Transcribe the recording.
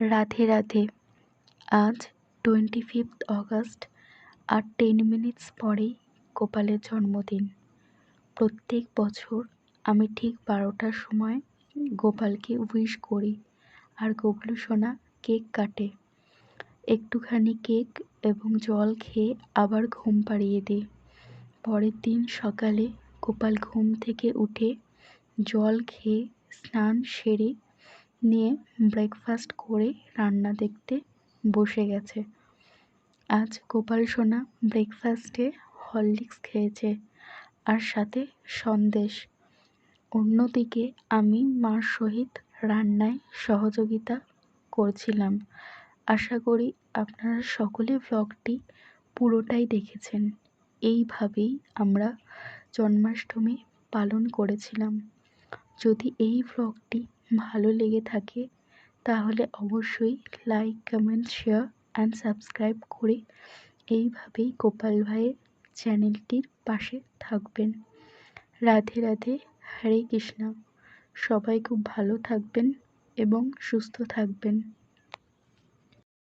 রাধে রাধে। আজ twenty fifth August আর ten minutes পরেই গোপালের জন্মদিন। প্রত্যেক বছর আমি ঠিক বারোটার সময় গোপালকে উইশ করি আর গোবলু সোনা কেক কাটে। একটুখানি কেক এবং জল খেয়ে আবার ঘুম পাড়িয়ে দিই। পরের দিন সকালে গোপাল ঘুম থেকে উঠে জল খেয়ে স্নান সেরে নিয়ে ব্রেকফাস্ট করে রান্না দেখতে বসে গেছে। আজ গোপাল সোনা ব্রেকফাস্টে হরলিক্স খেয়েছে আর সাথে সন্দেশ। অন্যদিকে আমি মার সহিত রান্নায় সহযোগিতা করছিলাম। আশা করি আপনারা সকলে ভ্লগটি পুরোটাই দেখেছেন। এইভাবেই আমরা জন্মাষ্টমী পালন করেছিলাম। যদি এই ভ্লগটি ভালো লেগে থাকে, তাহলে অবশ্যই like comment share and subscribe করে এইভাবেই গোপাল ভাইয়ের চ্যানেলটির পাশে থাকবেন। রাধে রাধে, হরে কৃষ্ণা। সবাই খুব ভালো থাকবেন এবং সুস্থ থাকবেন।